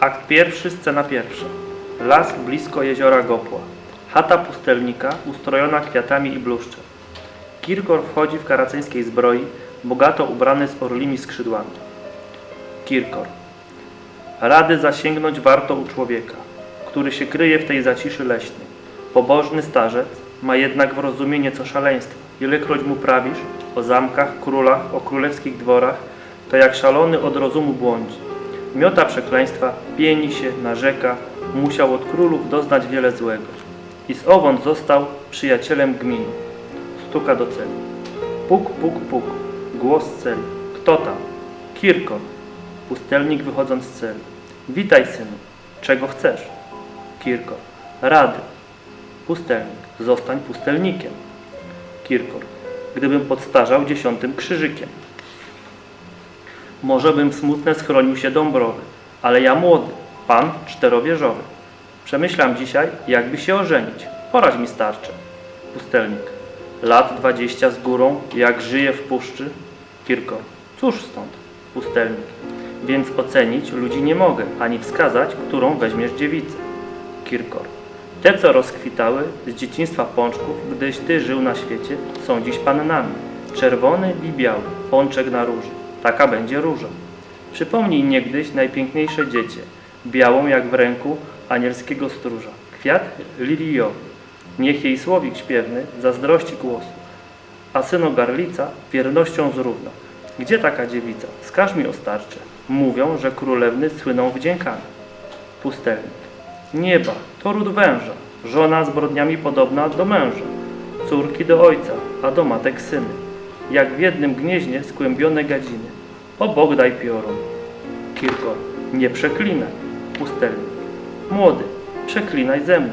Akt pierwszy, scena pierwsza. Las blisko jeziora Gopła. Chata pustelnika ustrojona kwiatami i bluszczem. Kirkor wchodzi w karaceńskiej zbroi, bogato ubrany z orlimi skrzydłami. Kirkor. Rady zasięgnąć warto u człowieka, który się kryje w tej zaciszy leśnej. Pobożny starzec ma jednak w rozumie nieco szaleństwa. Ilekroć mu prawisz o zamkach, królach, o królewskich dworach, to jak szalony od rozumu błądzi. Miota przekleństwa, pieni się, narzeka, musiał od królów doznać wiele złego. I z owąd został przyjacielem gminy. Stuka do celi. Puk, puk, puk. Głos z celi. Kto tam? Kirkor. Pustelnik wychodząc z celi. Witaj, synu. Czego chcesz? Kirkor. Rady. Pustelnik. Zostań pustelnikiem. Kirkor. Gdybym podstarzał dziesiątym krzyżykiem. Może bym smutne schronił się Dąbrowy, ale ja młody, pan czterowieżowy. Przemyślam dzisiaj, jakby się ożenić. Porać mi starcze. Pustelnik. Lat dwadzieścia z górą, jak żyje w puszczy. Kirkor. Cóż stąd? Pustelnik. Więc ocenić ludzi nie mogę, ani wskazać, którą weźmiesz dziewicę. Kirkor. Te, co rozkwitały z dzieciństwa pączków, gdyś ty żył na świecie, są dziś pannami. Czerwony i biały, pączek na róży. Taka będzie róża. Przypomnij niegdyś najpiękniejsze dziecię, białą jak w ręku anielskiego stróża. Kwiat liliowy. Niech jej słowik śpiewny zazdrości głosu, a syno garlica wiernością zrówna. Gdzie taka dziewica? Wskaż mi o starcze. Mówią, że królewny słyną wdziękami. Pustelnik. Nieba, to ród węża, żona zbrodniami podobna do męża, córki do ojca, a do matek syny. Jak w jednym gnieźnie skłębione gadziny. O Bóg daj piorun. Kirkor. Nie przeklinaj. Pustelnik. Młody, przeklinaj ze mną.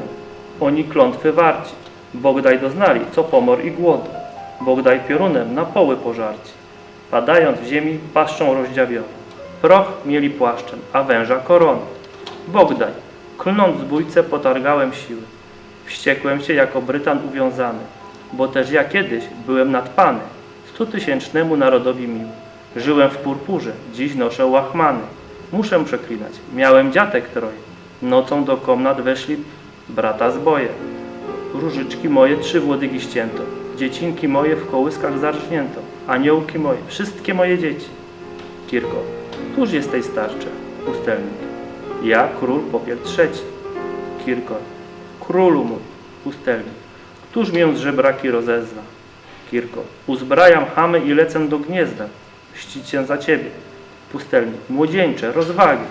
Oni klątwy warci. Bóg daj doznali, co pomor i głodu. Bóg daj piorunem na poły pożarci. Padając w ziemi, paszczą rozdziawioną. Proch mieli płaszczem, a węża koronę. Bóg daj, klnąc zbójce potargałem siły. Wściekłem się jako Brytan uwiązany, bo też ja kiedyś byłem nadpany, stutysięcznemu narodowi miły. Żyłem w purpurze, dziś noszę łachmany. Muszę przeklinać, miałem dziatek troje. Nocą do komnat weszli brata zboje. Różyczki moje trzy włodygi ścięto, dziecinki moje w kołyskach zarżnięto, aniołki moje, wszystkie moje dzieci. Kirko, któż jesteś starcze? Pustelnik. Ja, król popiel trzeci. Kirkor. Królu mój, pustelnik. Któż mię z żebraki rozezna? Kirkor. Uzbrajam chamy i lecę do gniezda. Ścić się za ciebie. Pustelnik. Młodzieńcze, rozwagi.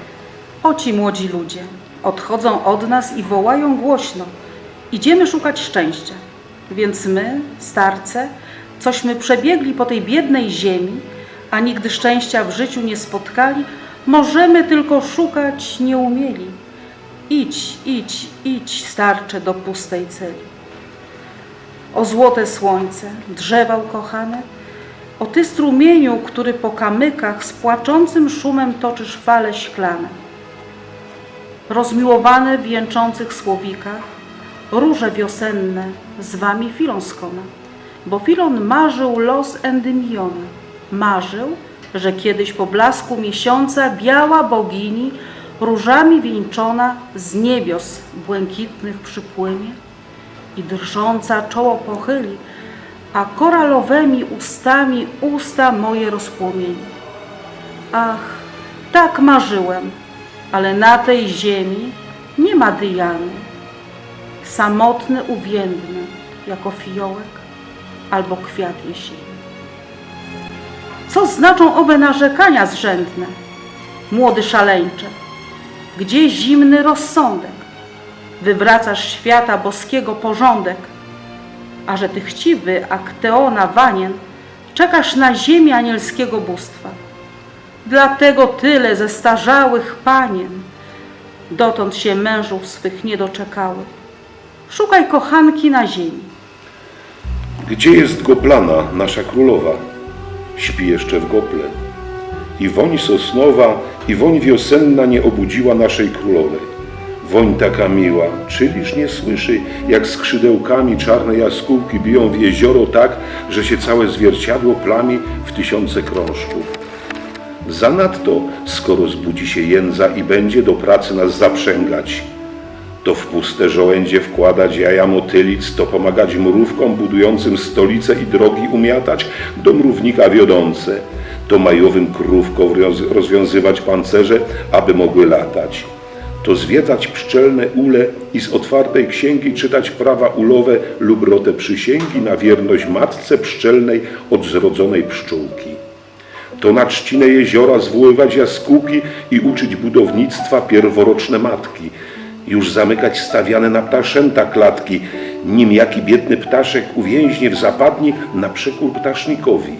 O ci młodzi ludzie odchodzą od nas i wołają głośno. Idziemy szukać szczęścia. Więc my, starce, cośmy przebiegli po tej biednej ziemi, a nigdy szczęścia w życiu nie spotkali, możemy tylko szukać nie umieli. Idź, idź, idź, starcze, do pustej celi. O złote słońce, drzewa ukochane, o ty strumieniu, który po kamykach z płaczącym szumem toczysz fale szklane. Rozmiłowane w jęczących słowikach, róże wiosenne z wami Filon skona, bo Filon marzył los Endymiona. Marzył, że kiedyś po blasku miesiąca biała bogini, różami wieńczona z niebios błękitnych przypłynie i drżąca czoło pochyli, a koralowymi ustami usta moje rozpłomieni. Ach, tak marzyłem, ale na tej ziemi nie ma Dyjany. Samotny uwiędnę, jako fiołek albo kwiat jesieni. Co znaczą owe narzekania zrzędne? Młody szaleńcze, gdzie zimny rozsądek? Wywracasz świata boskiego porządek, a że ty chciwy Akteona Wanien, czekasz na ziemię anielskiego bóstwa. Dlatego tyle zestarzałych panien dotąd się mężów swych nie doczekały. Szukaj kochanki na ziemi. Gdzie jest Goplana, nasza królowa? Śpi jeszcze w Gople. I woń sosnowa, i woń wiosenna nie obudziła naszej królowej. Woń taka miła, czyliż nie słyszy, jak skrzydełkami czarne jaskółki biją w jezioro tak, że się całe zwierciadło plami w tysiące krążków. Zanadto, skoro zbudzi się jędza i będzie do pracy nas zaprzęgać, to w puste żołędzie wkładać jaja motylic, to pomagać mrówkom budującym stolice i drogi umiatać, do mrównika wiodące, to majowym krówkom roz- rozwiązywać pancerze, aby mogły latać, to zwiedzać pszczelne ule i z otwartej księgi czytać prawa ulowe lub rotę przysięgi na wierność matce pszczelnej od zrodzonej pszczółki. To na trzcine jeziora zwoływać jaskółki i uczyć budownictwa pierworoczne matki, już zamykać stawiane na ptaszęta klatki, nim jaki biedny ptaszek uwięźnie w zapadni na przekór ptasznikowi.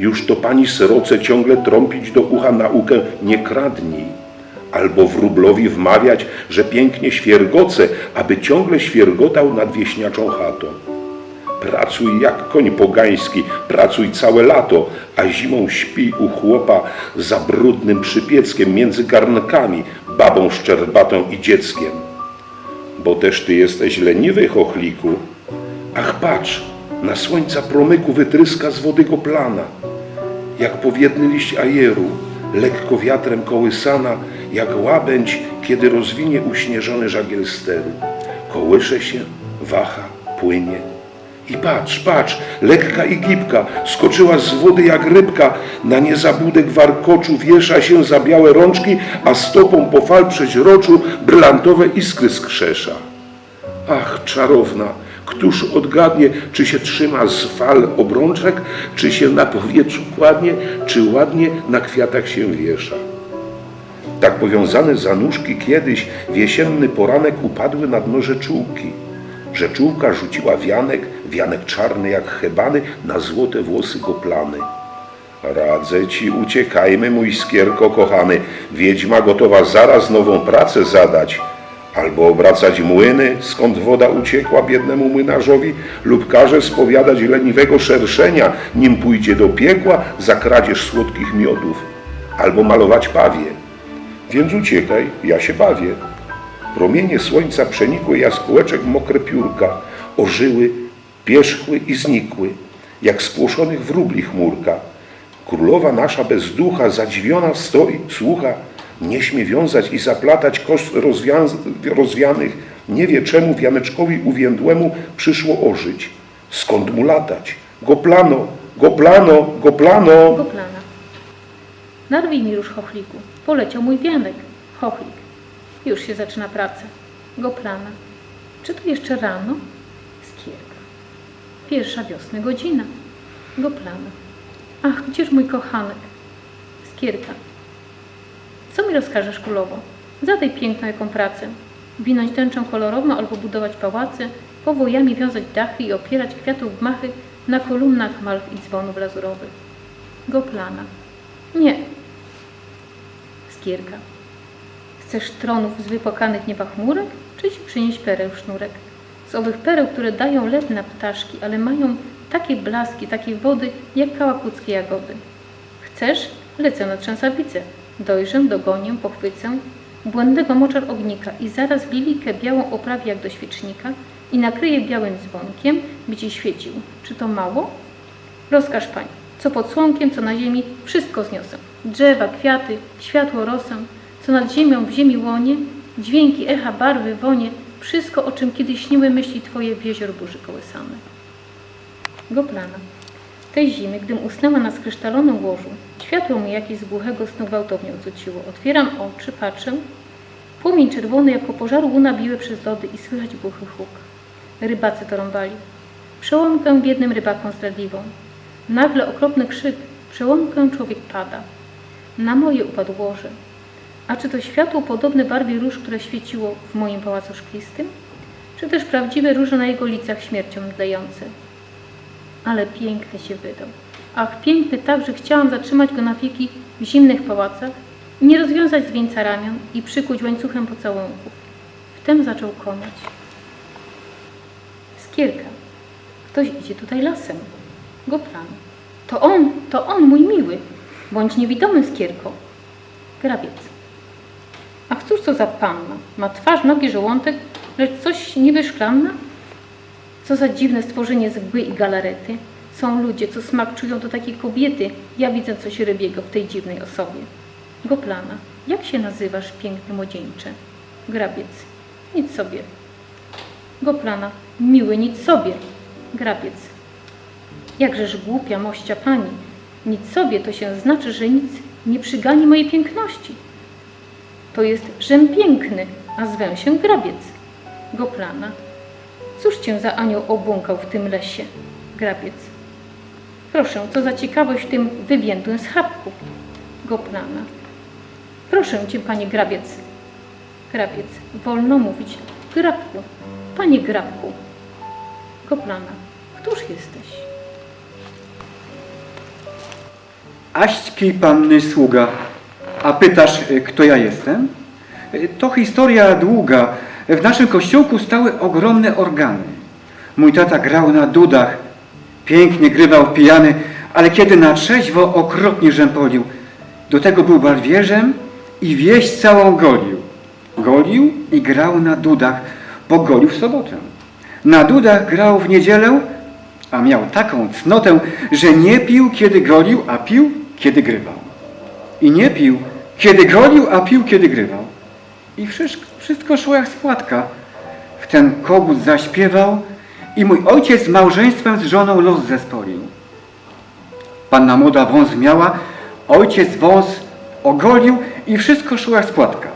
Już to pani sroce ciągle trąpić do ucha naukę nie kradnij, albo wróblowi wmawiać, że pięknie świergoce, aby ciągle świergotał nad wieśniaczą chatą. Pracuj jak koń pogański, pracuj całe lato, a zimą śpi u chłopa za brudnym przypieckiem między garnkami, babą szczerbatą i dzieckiem. Bo też ty jesteś leniwy, chochliku. Ach, patrz, na słońca promyku wytryska z wody goplana, jak powiedny liść ajeru, lekko wiatrem kołysana, jak łabędź, kiedy rozwinie uśnieżony żagiel steru. Kołysze się, waha, płynie. I patrz, patrz, lekka i gibka, skoczyła z wody jak rybka, na niezabudek warkoczu wiesza się za białe rączki, a stopą po fal przeźroczu brylantowe iskry skrzesza. Ach, czarowna, któż odgadnie, czy się trzyma z fal obrączek, czy się na powietrzu kładnie, czy ładnie na kwiatach się wiesza. Tak powiązane za nóżki kiedyś w jesienny poranek upadły na dno rzeczułki. Rzeczułka rzuciła wianek, wianek czarny jak hebany, na złote włosy goplany. Radzę ci, uciekajmy, mój skierko kochany, wiedźma gotowa zaraz nową pracę zadać. Albo obracać młyny, skąd woda uciekła biednemu młynarzowi, lub każe spowiadać leniwego szerszenia, nim pójdzie do piekła za kradzież słodkich miodów. Albo malować pawie. Więc uciekaj, ja się bawię. Promienie słońca przenikły jaskółeczek mokre piórka, ożyły, pierzchły i znikły, jak spłoszonych wróbli chmurka. Królowa nasza bez ducha zadziwiona stoi, słucha, nie śmie wiązać i zaplatać kos rozwian- rozwianych, nie wie czemu wianeczkowi uwiędłemu przyszło ożyć. Skąd mu latać? Goplano, goplano, goplano! Goplana. Narwij mi już, chochliku. Poleciał mój wianek. Chochlik. Już się zaczyna praca. Goplana. Czy to jeszcze rano? Skierka. Pierwsza wiosny godzina. Goplana. Ach, gdzież mój kochanek? Skierka. Co mi rozkażesz, królowo? Zadaj piękną jaką pracę. Winąć tęczą kolorową albo budować pałace, powojami wiązać dachy i opierać kwiatów gmachy na kolumnach malw i dzwonów lazurowych. Goplana. Nie. Skierka. Chcesz tronów z wypłakanych nieba chmurek, czy ci przynieść pereł sznurek? Z owych pereł, które dają let na ptaszki, ale mają takie blaski, takie wody, jak kałakuckie jagody. Chcesz? Lecę na trzęsawice. Dojrzę, dogonię, pochwycę błędnego moczar ognika i zaraz lilikę białą oprawię jak do świecznika i nakryję białym dzwonkiem, by ci świecił. Czy to mało? Rozkaż Pani, co pod słonkiem, co na ziemi, wszystko zniosę. Drzewa, kwiaty, światło, rosę, co nad ziemią w ziemi łonie, dźwięki, echa, barwy, wonie, wszystko, o czym kiedyś śniły myśli Twoje w jezior burzy kołysane. Goplana. Tej zimy, gdym usnęła na skrysztalonym łożu, światło mi jakieś z głuchego snu gwałtownie odrzuciło. Otwieram oczy, patrzę. Płomień czerwony jako pożaru łuna biły przez lody i słychać głuchy huk. Rybacy to rąbali. Przełomkę biednym rybakom zdradliwą. Nagle okropny krzyk, przełomkę człowiek pada. Na moje upadł łoże. A czy to światło podobne barwie róż, które świeciło w moim pałacu szklistym? Czy też prawdziwe róże na jego licach śmiercią mdlejące? Ale piękny się wydał. Ach, piękny tak, że chciałam zatrzymać go na wieki w zimnych pałacach i nie rozwiązać z wieńca ramion i przykuć łańcuchem pocałunków. Wtem zaczął konać. Skierka. Ktoś idzie tutaj lasem. Goplan. To on, to on, mój miły. Bądź niewidomym, Skierko. Grabiec. Ach, cóż to za panna? Ma twarz, nogi, żołądek, lecz coś niby szklanna? Co za dziwne stworzenie z mgły i galarety. Są ludzie, co smak czują do takiej kobiety. Ja widzę coś rybiego w tej dziwnej osobie. Goplana, jak się nazywasz, piękny młodzieńcze? Grabiec, nic sobie. Goplana, miły, nic sobie. Grabiec, jakżeż głupia mościa pani. Nic sobie to się znaczy, że nic nie przygani mojej piękności. To jest żem piękny, a zwę się grabiec. Goplana, cóż cię za anioł obłąkał w tym lesie? Grabiec, proszę, co za ciekawość w tym wywiędłym schabku? Goplana, proszę cię, panie grabiec. Grabiec, wolno mówić, grabku, panie grabku. Goplana, któż jesteś? Aśćki panny sługa, a pytasz, y, kto ja jestem? Y, To historia długa. W naszym kościółku stały ogromne organy. Mój tata grał na dudach, pięknie grywał pijany, ale kiedy na trzeźwo okropnie rzępolił. Do tego był barwierzem i wieś całą golił. Golił i grał na dudach, bo golił w sobotę. Na dudach grał w niedzielę, a miał taką cnotę, że nie pił, kiedy golił, a pił, kiedy grywał. I nie pił, kiedy golił, a pił, kiedy grywał. I wszystko, szło jak spłatka. W ten kogut zaśpiewał i mój ojciec z małżeństwem z żoną los zespolił. Panna młoda wąs miała, ojciec wąs ogolił i wszystko szło jak spłatka.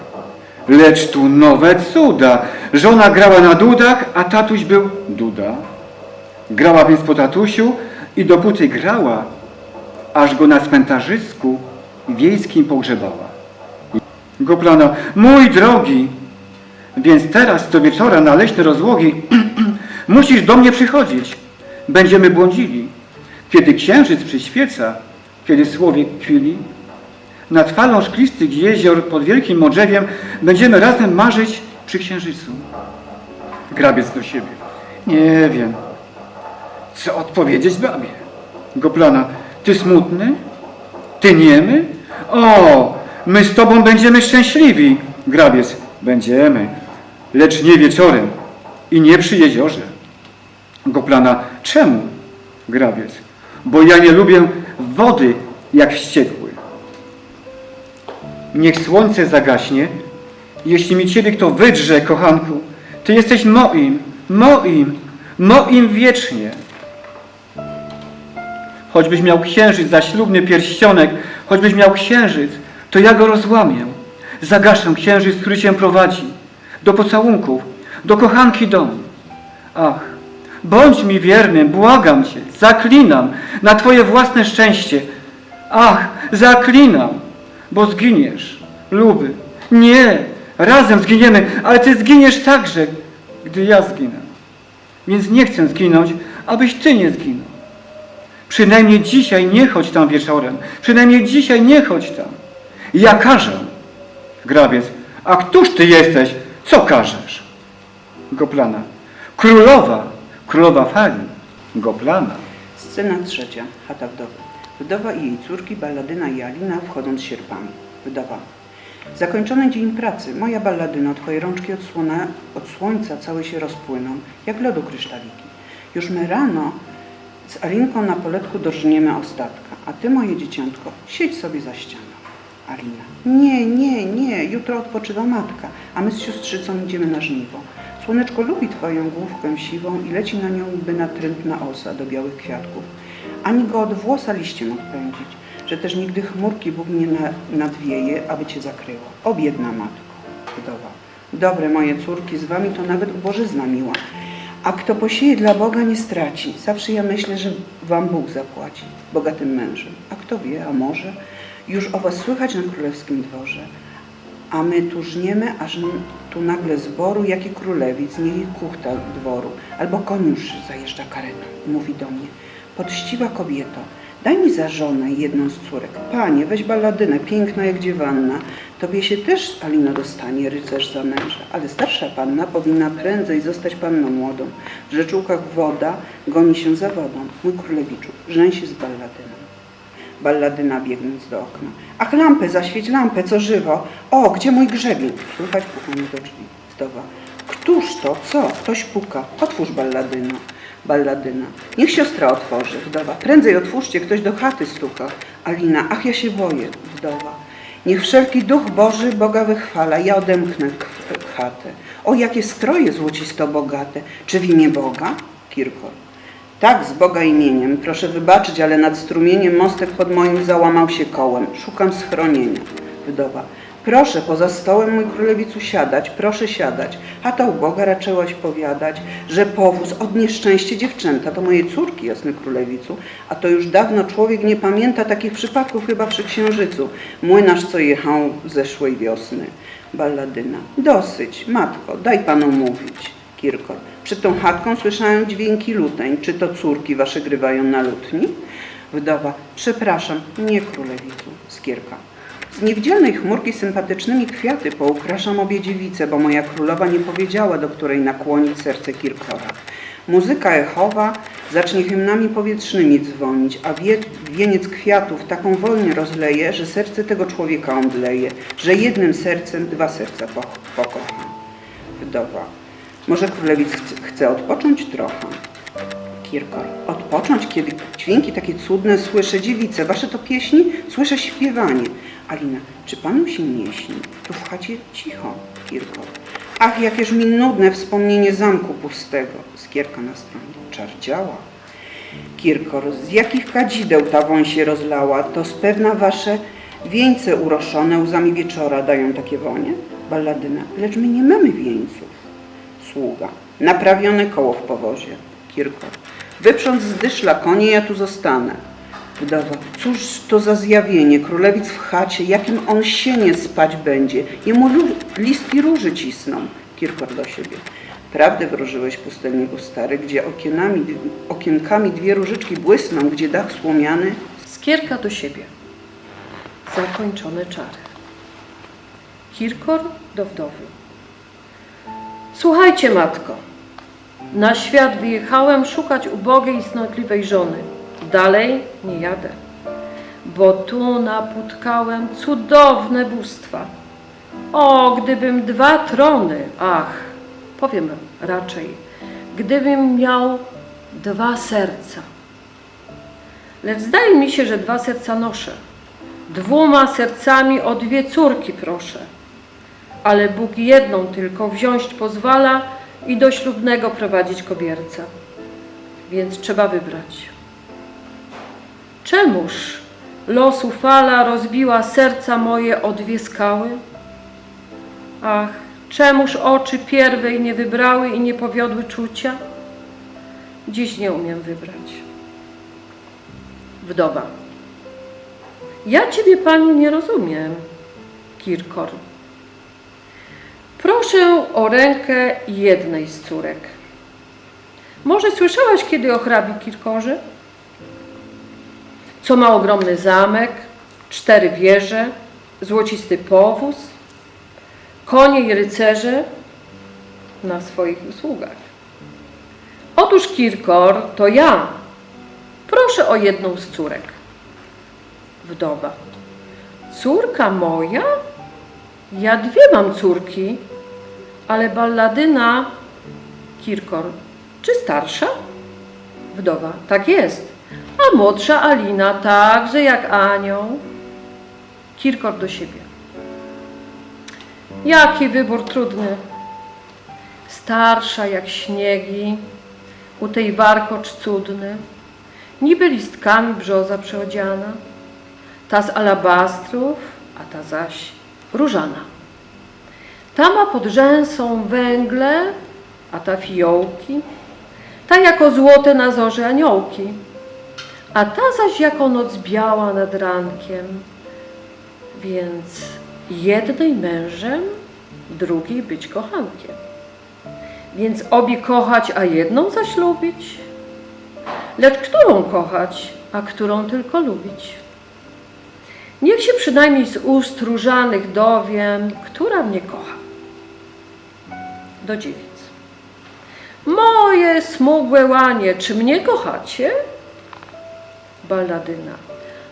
Lecz tu nowe cuda. Żona grała na dudach, a tatuś był duda. Grała więc po tatusiu i dopóty grała, aż go na cmentarzysku wiejskim pogrzebała. Goplana, mój drogi, więc teraz do wieczora na leśne rozłogi musisz do mnie przychodzić. Będziemy błądzili. Kiedy księżyc przyświeca, kiedy słowiek kwili, nad falą szklistych jezior pod wielkim modrzewiem będziemy razem marzyć przy księżycu. Grabiec do siebie. Nie wiem, co odpowiedzieć babie. Goplana, ty smutny? Ty niemy? O, my z tobą będziemy szczęśliwi. Grabiec, będziemy, lecz nie wieczorem i nie przy jeziorze. Goplana, czemu? Grabiec, bo ja nie lubię wody jak wściekły. Niech słońce zagaśnie, jeśli mi ciebie kto wydrze, kochanku, ty jesteś moim, moim, moim wiecznie. Choćbyś miał księżyc za ślubny pierścionek, choćbyś miał księżyc, to ja go rozłamię. Zagaszę księżyc, który cię prowadzi do pocałunków, do kochanki domu. Ach, bądź mi wiernym, błagam cię, zaklinam na twoje własne szczęście. Ach, zaklinam, bo zginiesz, luby. Nie, razem zginiemy, ale ty zginiesz także, gdy ja zginę. Więc nie chcę zginąć, abyś ty nie zginął. Przynajmniej dzisiaj nie chodź tam wieczorem. Przynajmniej dzisiaj nie chodź tam. Ja każę. Grabiec. A któż ty jesteś? Co każesz? Goplana. Królowa. Królowa fali. Goplana. Scena trzecia. Chata wdowy. Wdowa i jej córki, balladyna i Alina wchodzą z sierpami. Wdowa. Zakończony dzień pracy. Moja balladyno, twoje rączki od, słona, od słońca całe się rozpłyną, jak lodu kryształiki. Już my rano z Alinką na poletku dorżniemy ostatka, a ty, moje dzieciątko, siedź sobie za ścianą. Alina. Nie, nie, nie, jutro odpoczywa matka, a my z siostrzycą idziemy na żniwo. Słoneczko lubi twoją główkę siwą i leci na nią niby natrętna osa do białych kwiatków. Ani go od włosa liściem odpędzić, że też nigdy chmurki Bóg nie na, nadwieje, aby cię zakryło. O biedna matko, wdowa. Dobre moje córki, z wami to nawet ubożyzna miła. A kto posieje dla Boga, nie straci. Zawsze ja myślę, że wam Bóg zapłaci, bogatym mężem. A kto wie, a może już o was słychać na królewskim dworze. A my tu żniemy, aż tu nagle zboru, jaki królewic, nie jej kuchta dworu, albo koniusz zajeżdża karetą i mówi do mnie, poczciwa kobieto, daj mi za żonę jedną z córek. Panie, weź balladynę, piękna jak dziewanna. Tobie się też, Alino, dostanie rycerz za męża, ale starsza panna powinna prędzej zostać panną młodą. W rzeczółkach woda goni się za wodą. Mój królewiczu, żeń się z balladyną. Balladyna biegnąc do okna. Ach, lampę, zaświeć lampę, co żywo. O, gdzie mój grzebień? Słychać pukanie do drzwi. Wdowa. Któż to? Co? Ktoś puka. Otwórz balladyno. Balladyna. Niech siostra otworzy, wdowa. Prędzej otwórzcie, ktoś do chaty stuka. Alina, ach ja się boję, wdowa. Niech wszelki duch Boży Boga wychwala, ja odemknę chatę. O, jakie stroje złocisto bogate. Czy w imię Boga? Kirkor. Tak, z Boga imieniem. Proszę wybaczyć, ale nad strumieniem mostek pod moim załamał się kołem. Szukam schronienia. Wdowa. Proszę poza stołem mój królewicu siadać, proszę siadać. Chata u Boga raczyłaś powiadać, że powóz od nieszczęście dziewczęta to moje córki, jasny królewicu, a to już dawno człowiek nie pamięta takich przypadków chyba przy księżycu. Młynarz, co jechał zeszłej wiosny. Balladyna. Dosyć, matko, daj panu mówić. Kirkor. Przed tą chatką słyszałem dźwięki luteń. Czy to córki wasze grywają na lutni? Wdowa. Przepraszam, nie królewicu. Skierka. Z niewidzialnej chmurki sympatycznymi kwiaty poukraszam obie dziewice, bo moja królowa nie powiedziała, do której nakłonić serce Kirkora. Muzyka echowa zacznie hymnami powietrznymi dzwonić, a wie, wieniec kwiatów taką wolnie rozleje, że serce tego człowieka omdleje, że jednym sercem dwa serca po, pokocha. Wdowa. Może królewic chce, odpocząć trochę. Kirkor. Odpocząć, kiedy dźwięki takie cudne słyszę dziewice. Wasze to pieśni? Słyszę śpiewanie. Alina. Czy panu się nie śni? Tu w chacie cicho. Kirkor. Ach, jakież mi nudne wspomnienie zamku pustego. Skierka na stronie. Czar działa. Kirkor. Z jakich kadzideł ta woń się rozlała? To z pewna wasze wieńce uroszone łzami wieczora dają takie wonie? Balladyna. Lecz my nie mamy wieńców. Sługa. Naprawione koło w powozie. Kirkor. Wyprząc z dyszla konie, ja tu zostanę. Wdowa. Cóż to za zjawienie? Królewic w chacie, jakim on sienie spać będzie? Jemu listki róży cisną. Kirkor do siebie. Prawdę wróżyłeś, pustelniku stary, gdzie okienami, okienkami dwie różyczki błysną, gdzie dach słomiany. Skierka do siebie. Zakończone czary. Kirkor do wdowy. Słuchajcie, matko. Na świat wyjechałem szukać ubogiej i cnotliwej żony. Dalej nie jadę, bo tu napotkałem cudowne bóstwa. O, gdybym dwa trony, ach, powiem raczej, gdybym miał dwa serca. Lecz zdaje mi się, że dwa serca noszę. Dwoma sercami o dwie córki proszę. Ale Bóg jedną tylko wziąć pozwala i do ślubnego prowadzić kobierca. Więc trzeba wybrać. Czemuż losu fala rozbiła serca moje o dwie skały? Ach, czemuż oczy pierwej nie wybrały i nie powiodły czucia? Dziś nie umiem wybrać. Wdowa. Ja ciebie, panie, nie rozumiem, Kirkor. Proszę o rękę jednej z córek. Może słyszałaś kiedy o hrabi Kirkorze? Co ma ogromny zamek, cztery wieże, złocisty powóz, konie i rycerze na swoich usługach. Otóż Kirkor to ja. Proszę o jedną z córek. Wdowa. Córka moja? Ja dwie mam córki, ale balladyna Kirkor, czy starsza? Wdowa, tak jest. A młodsza Alina także jak anioł. Kirkor do siebie. Jaki wybór trudny. Starsza jak śniegi, u tej warkocz cudny, niby listkami brzoza przeodziana, ta z alabastrów, a ta zaś różana. Ta ma pod rzęsą węgle, a ta fiołki, ta jako złote na zorze aniołki, a ta zaś jako noc biała nad rankiem. Więc jednej mężem, drugiej być kochankiem. Więc obie kochać, a jedną zaś lubić? Lecz którą kochać, a którą tylko lubić? Niech się przynajmniej z ust różanych dowiem, która mnie kocha. Do dziewic. Moje smugłe łanie, czy mnie kochacie? Balladyna.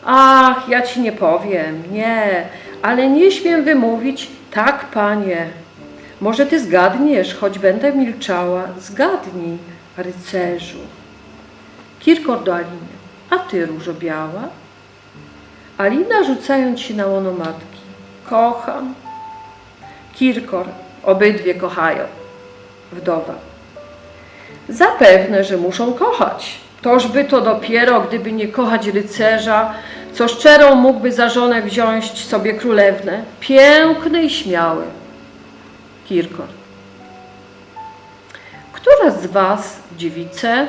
Ach, ja ci nie powiem, nie, ale nie śmiem wymówić, tak, panie. Może ty zgadniesz, choć będę milczała. Zgadnij, rycerzu. Kirkor do Aliny. A ty, różo biała? Alina rzucając się na łono matki. Kocham. Kirkor. Obydwie kochają. Wdowa. Zapewne, że muszą kochać. Toż by to dopiero, gdyby nie kochać rycerza, co szczerą mógłby za żonę wziąć sobie królewnę. Piękny i śmiały. Kirkor. Która z was, dziewice,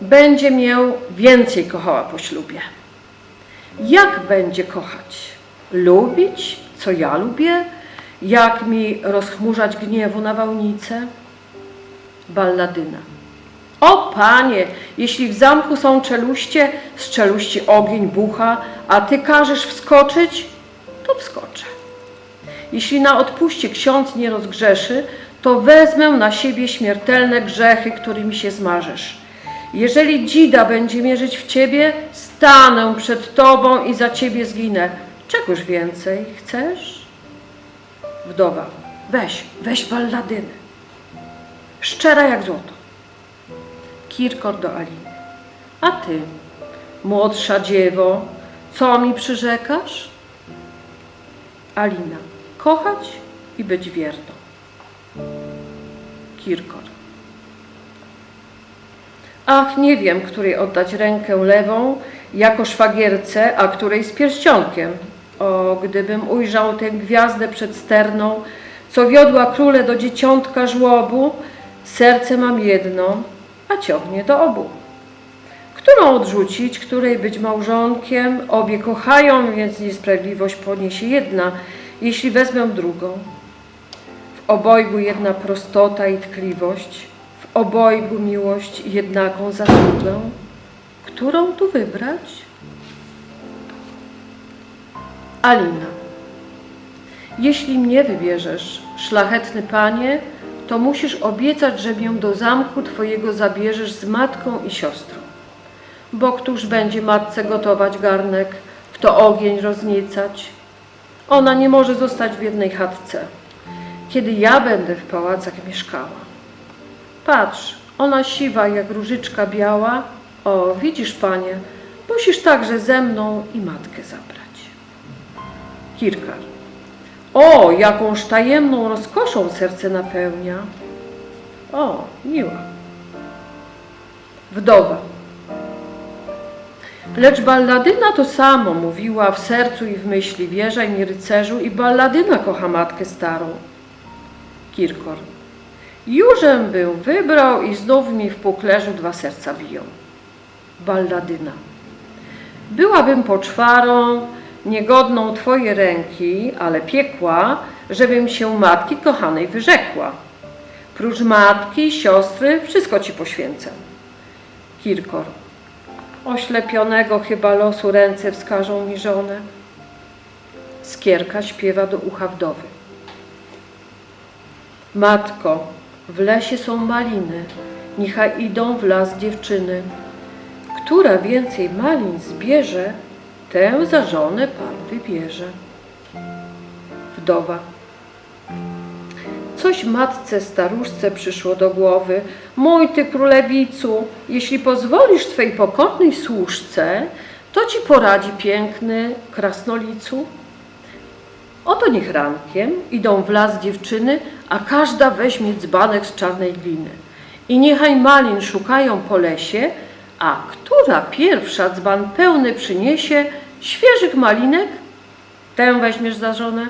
będzie mię więcej kochała po ślubie? Jak będzie kochać? Lubić, co ja lubię? Jak mi rozchmurzać gniewu nawałnicę? Balladyna. O panie, jeśli w zamku są czeluście, z czeluści ogień bucha, a ty każesz wskoczyć, to wskoczę. Jeśli na odpuście ksiądz nie rozgrzeszy, to wezmę na siebie śmiertelne grzechy, którymi się zmarzesz. Jeżeli dzida będzie mierzyć w ciebie, stanę przed tobą i za ciebie zginę. Czegoż więcej chcesz? Wdowa, weź, weź balladynę. Szczera jak złoto. Kirkor do Aliny. A ty, młodsza dziewo, co mi przyrzekasz? Alina, kochać i być wierną. Kirkor. Ach, nie wiem, której oddać rękę lewą jako szwagierce, a której z pierścionkiem. O, gdybym ujrzał tę gwiazdę przed sterną, co wiodła króle do dzieciątka żłobu, serce mam jedno, a ciągnie do obu. Którą odrzucić, której być małżonkiem? Obie kochają, więc niesprawiedliwość poniesie jedna, jeśli wezmę drugą. W obojgu jedna prostota i tkliwość, w obojgu miłość jednaką zasługę. Którą tu wybrać? Alina. Jeśli mnie wybierzesz, szlachetny panie, to musisz obiecać, że mię do zamku twojego zabierzesz z matką i siostrą. Bo któż będzie matce gotować garnek, kto ogień rozniecać? Ona nie może zostać w jednej chatce, kiedy ja będę w pałacach mieszkała. Patrz, ona siwa jak różyczka biała. O, widzisz, panie, musisz także ze mną i matkę zabrać. Kirkar. O, jakąż tajemną rozkoszą serce napełnia. O, miła. Wdowa. Lecz balladyna to samo mówiła w sercu i w myśli. Wierzaj mi, rycerzu, i balladyna kocha matkę starą. Kirkor. Jużem był wybrał i znów mi w puklerzu dwa serca biją. Balladyna. Byłabym poczwarą, niegodną Twoje ręki, ale piekła, żebym się matki kochanej wyrzekła. Prócz matki, siostry, wszystko Ci poświęcę. Kirkor. Oślepionego chyba losu ręce wskażą mi żonę. Skierka śpiewa do ucha wdowy. Matko, w lesie są maliny, niechaj idą w las dziewczyny. Która więcej malin zbierze, tę za żonę Pan wybierze. Wdowa. Coś matce staruszce przyszło do głowy. Mój ty królewicu, jeśli pozwolisz twej pokornej służce, to ci poradzi piękny krasnolicu. Oto niech rankiem idą w las dziewczyny, a każda weźmie dzbanek z czarnej gliny. I niechaj malin szukają po lesie, a która pierwsza dzban pełny przyniesie świeżych malinek, tę weźmiesz za żonę.